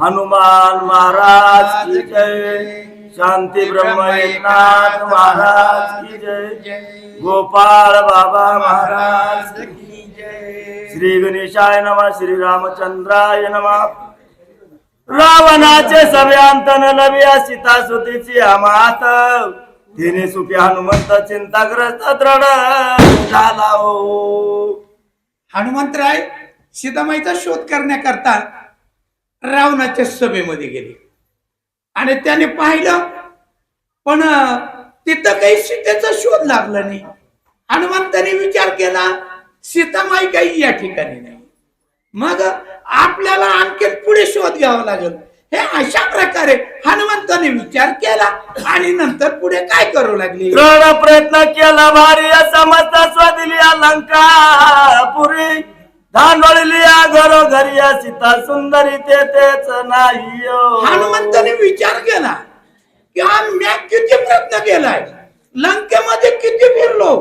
हनुमान महाराज की जय। शांती ब्रह्म एकनाथ महाराज की जय। गोपाळ बाबा महाराज की जय। श्री गणेशाय नमः श्री रामचंद्राय नमः। रावणाचे सभे लव्या सीता सुतीची अमात तिने सुखी हनुमंत चिंताग्रस्त दृढ झाला हो। हनुमंतराय सीतामाईचा शोध करण्याकरता रावणाच्या सभेमध्ये गेले. आणि त्याने पाहिलं पण तिथं काही सीतेचा शोध लागला नाही. हनुमंताने विचार केला सीतामाई काही या ठिकाणी नाही. मग आपल्याला आणखी पुढे शोध घ्यावा लागेल. हे अशा प्रकारे हनुमंताने विचार केला आणि नंतर पुढे काय करू लागले? प्रयत्न केला भारी समजता स्वदिली अलंकार पुरी. धांडोळली घरोघरी सीता सुंदरी ते तेच नाही. हनुमंताने विचार केला की हा मी किती प्रयत्न केलाय? लंकेमध्ये किती फिरलो?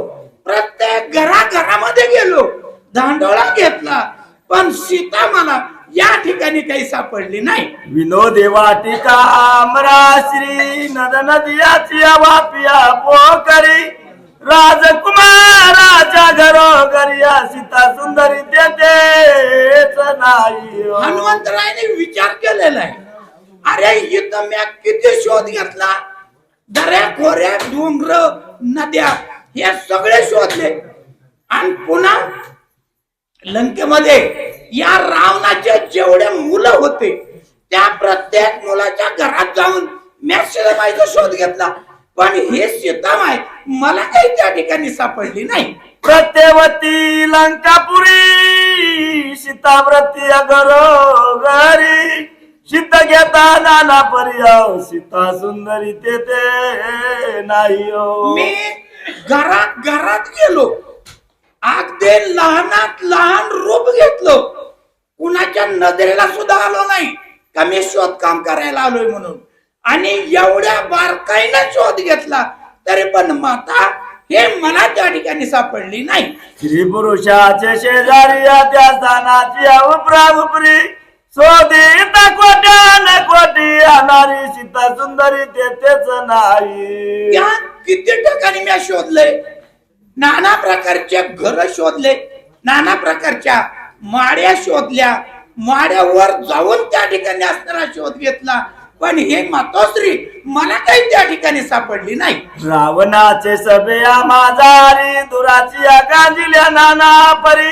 प्रत्येक घराघरामध्ये गेलो. दांडोळा घेतला. पण सीता मला या ठिकाणी काही सापडली नाही. विनोदे वाटिका अमरा श्री नद नदियाची वापिया पोकरी राजकुमाराच्या घरोघरी सीता सुंदरी देतेच नाही. हनुमंतरायने विचार केलेला आहे. अरे इथं मी किती शोध घेतला? दऱ्या खोऱ्या डोंगर नद्या हे सगळे शोधले. आणि पुन्हा लंकेमध्ये या रावणाचे जेवढे मुलं होते त्या प्रत्येक मुलाच्या घरात जाऊन मॅक्सिमाईचा शोध घेतला. पण हे सीतामाई मला काही त्या ठिकाणी सापडली नाही. प्रत्यवती लंकापुरी सीताव्रती घरोघरी सीता घेता नाना पर्याव सीता सुंदरी ते ते नाही हो. मी घरात घरात गेलो. अगदी लहानात लहान रूप घेतलो. कुणाच्या नजरेला सुद्धा आलो नाही. का मी शोध काम करायला आलोय म्हणून? आणि एवढ्या बारकाईनं शोध घेतला तरी पण माता हे मला त्या ठिकाणी सापडली नाही. श्री पुरुषाचे शेजारी त्या स्थानाची उपरी शोधित कोट्यान कोटी अनारी सीता सुंदरी ते तेच नाही. या किती ठिकाणी मी शोधले नाना प्रकारचे घर शोधले नाना प्रकारच्या माड्या शोधल्या माड्यावर जाऊन त्या ठिकाणी असणारा शोध घेतला. पण हे मातोश्री मला काही त्या ठिकाणी सापडली नाही. रावणाचे सभेया माझारी दुराची गांजिल्या नाना परी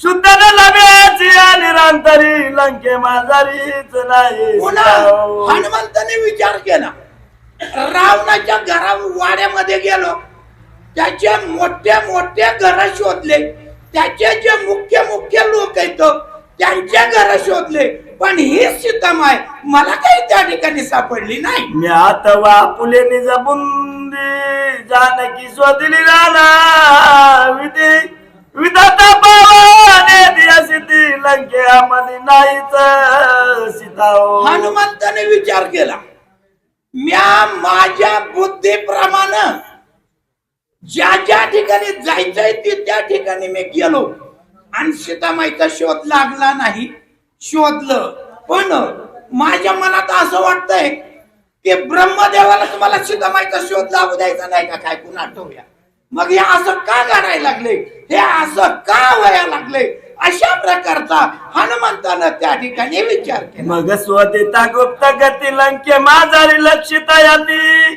शुद्ध न लभ्याची निरंतरी लंके माझारीच नाही. पुन्हा हनुमंताने विचार केला. रावणाच्या घरा वाड्यामध्ये गेलो. त्याच्या मोठ्या मोठ्या घरा शोधले. त्याचे जे मुख्य मुख्य लोक आहेत त्यांच्या घरा शोधले. पण ही सीतामाय मला त्या ठिकाणी सापडली नाही. म्यात वापुले निज बुंदी जानकी स्वदिली राणा विधी विधाता पावाने दिया सिद्धी लंकेमध्ये नाहीच सीता. हनुमंताने विचार केला. म्या माझ्या बुद्धीप्रमाणे ज्या ज्या ठिकाणी जायचंय ते त्या ठिकाणी मी गेलो. आणि सीतामाईचा शोध लागला नाही. शोधलं. पण माझ्या मनात असं वाटतंय की ब्रह्मदेवाला तुम्हाला सीतामाईचा शोध लागू द्यायचा नाही का काय? कुणा आठवूया. मग हे असं का घडायला लागले? हे असं का व्हायला लागले? अशा प्रकारचा हनुमंतानं त्या ठिकाणी विचार केला. मग स्वतिता गुप्त गती लंके माझारी लक्षिता याती.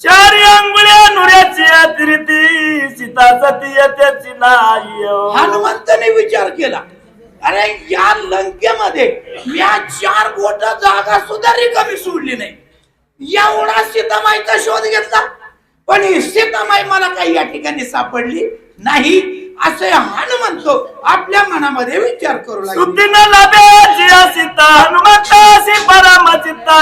चारी अंगुळ्या नुऱ्याची अतिरिती सीता सती येत्याची नाही हो. हनुमंताने विचार केला. अरे या लंकेमध्ये या चार बोट जागा सुद्धा रिकामी सोडली नाही. एवढा सीतामाईचा शोध घेतला. पण ही सीतामाई मला काही या ठिकाणी सापडली नाही असे हनुमंत आपल्या मनामध्ये विचार करू सीता हनुमंतासी परमचित्ता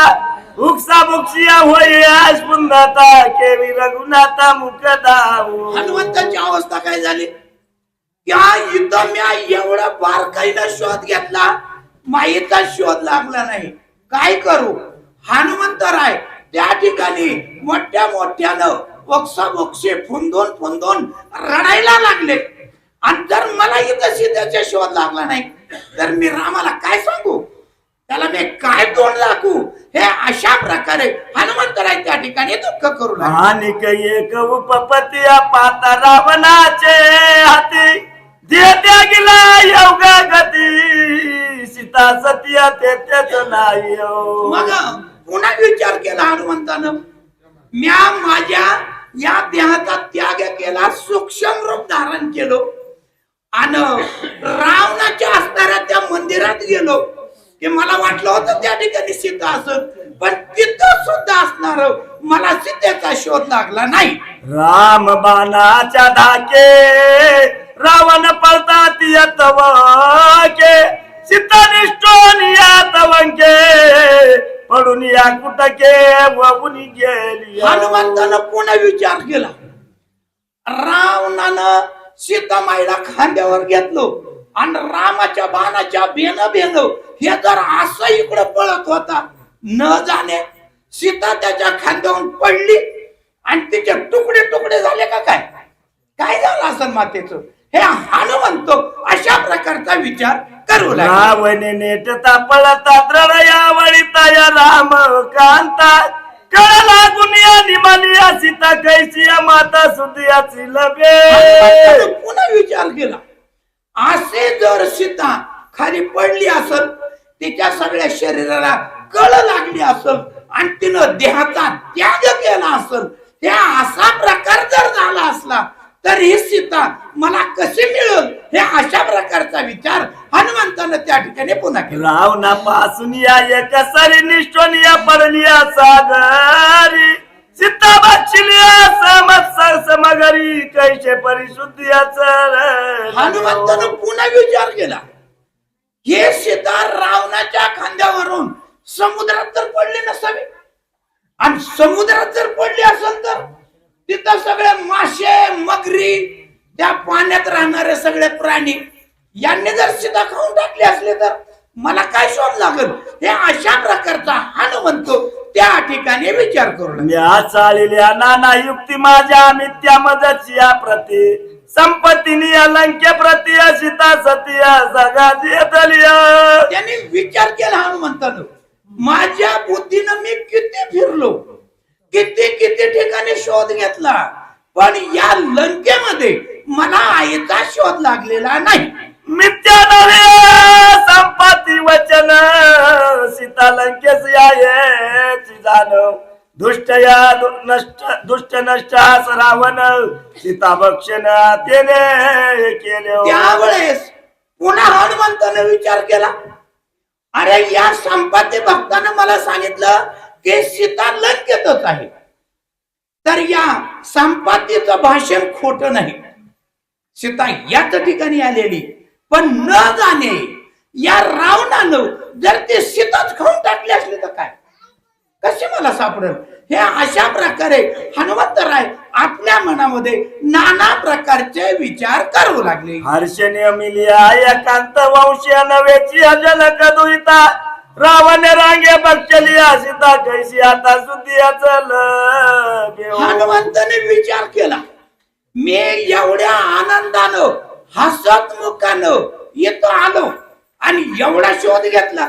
भुक्सा भुक्षिया होई पुंदाता केवी रघुनाथा हनुमंताची अवस्था काय झाली? या इथं म्या एवढा बारकाईनं शोध घेतला माईचा शोध लागला नाही. काय करू? हनुमंत राय त्या ठिकाणी मोठ्या मोठ्यानं वक्साबोक्षे फुंदून फुंदून रडायला लागले. आणि जर मला इथं सीतेचा शोध लागला नाही तर मी रामाला काय सांगू? त्याला मी काय तोंड लागू हे अशा प्रकारे हनुमंतराय त्या ठिकाणी दुःख करू लागले. आणि एक उपपती पाता रावणाचे हाती. देत्या गेला योगा गती? सीता सत्या ते त्याच नाही हो. मग पुन्हा विचार केला हनुमंतानं. म्या माझ्या या देहाचा त्याग केला सूक्ष्म रूप धारण केलो. आणि रावणाच्या असणाऱ्या त्या मंदिरात गेलो. की मला वाटलं होतं त्या ठिकाणी सीता असत पण तिथं सुद्धा असणार मला सीतेचा शोध लागला नाही. राम बाणाच्या धाके रावण पळतात यतवके सीता निष्ठोन या तवंके पडून या कुटके वाहून गेली हनुमंतानं पुन्हा विचार केला. रावणानं सीतामाईला खांद्यावर घेतलो आणि रामाच्या बाणाच्या बेन बेन हे जर असं इकडं पळत होता. न जाणे सीता त्याच्या खांद्यावरून पडली आणि तिचे तुकडे तुकडे झाले का मातेचं. हे हनुमंत अशा प्रकारचा विचार करू लागला. रावणे नेटता पळता द्रळ या वळिता या राम कांता. कळ लागून या निमालिया सीता कैसी या माता सुदियाची लबे हनुमंतानं पुन्हा विचार केला. असे जर सीता खाली पडली असल तिच्या सगळ्या शरीराला कळ लागली असल आणि तिनं देहाचा त्याग केला असल त्या असा प्रकार जर झाला असला तर ही सीता मला कशी मिळेल? हे अशा प्रकारचा विचार हनुमंतानं त्या ठिकाणी पुन्हा केला. रावणा पासून या एक सरी निष्ठोन या पडलिया सागरी. सीता बक्षिलिया समगरी कैसे परिशुद्धियाच हनुमंतानं पुन्हा विचार केला. हे सीता रावणाच्या खांद्यावरून समुद्रात तर पडले नसावे आणि समुद्रात जर पडले असेल तर तिथं सगळे मासे मगरी त्या पाण्यात राहणारे सगळे प्राणी. यांनी जर सीता खाऊन टाकले असले तर मला काय शोध लागल? हे अशा प्रकारचा हनुमंत त्या ठिकाणी विचार करू लागला. म्या चाललेल्या नाना युक्ती माझ्या मिथ्या मदची या प्रती. संपत्तीनी अलंक्य प्रती सीता सतिया त्यांनी विचार केला हनुमंतानं. माझ्या बुद्धीनं मी किती फिरलो? किती किती ठिकाणी शोध घेतला? पण या लंकेमध्ये मला आईचा शोध लागलेला नाही. मिथ्या नव्हे संपत्ती वचन. सीता जाणव. दुष्ट या नष्ट दुष्ट नष्ट रावण सीता भक्षण त्याने केले. त्यावेळेस पुन्हा हनुमंतानं विचार केला. अरे या संपत्ती भक्तानं मला सांगितलं ते सीता लंकेतच आहे. तर या संपत्तीचं भाषण खोट नाही. सीता याच ठिकाणी आलेली. पण न जाणे या रावणानं जर ते सीताच खाऊन टाकले असले तर काय? कसे मला सापडेल? हे अशा प्रकारे हनुमंतराय आपल्या मनामध्ये नाना प्रकारचे विचार करू लागले. हर्षणे मिलिया एकांत वंशी नव्याची अजनक कदुईता रावण रांगे बक्षलिया सीता कैसी आता सुद्धिया चल हनुमंताने विचार केला. मी एवढ्या आनंदानं हसत मुखानं येतो आलो आणि एवढा शोध घेतला.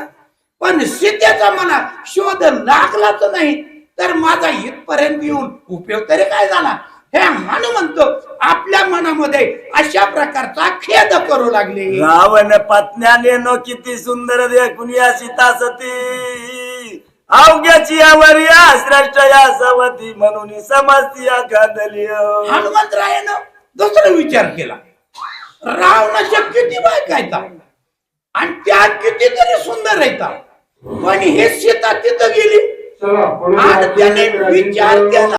पण सीतेचा मला शोध लागलाच नाही. तर माझा इथपर्यंत येऊन उपयोग तरी काय झाला? हे हनुमंत आपल्या मनामध्ये अशा प्रकारचा खेद करू लागले. रावण पत्न्याने नो किती सुंदर देखून या सीता सती अवघ्याची यावर या श्रेष्ठ या सवती म्हणून समजती या कांदली हनुमंतरायानं दुसरा विचार केला. रावणाच्या किती बायका येतात आणि त्या कितीतरी सुंदर येतात पण हे सीता तिथं गेली. आणि त्याने विचार केला.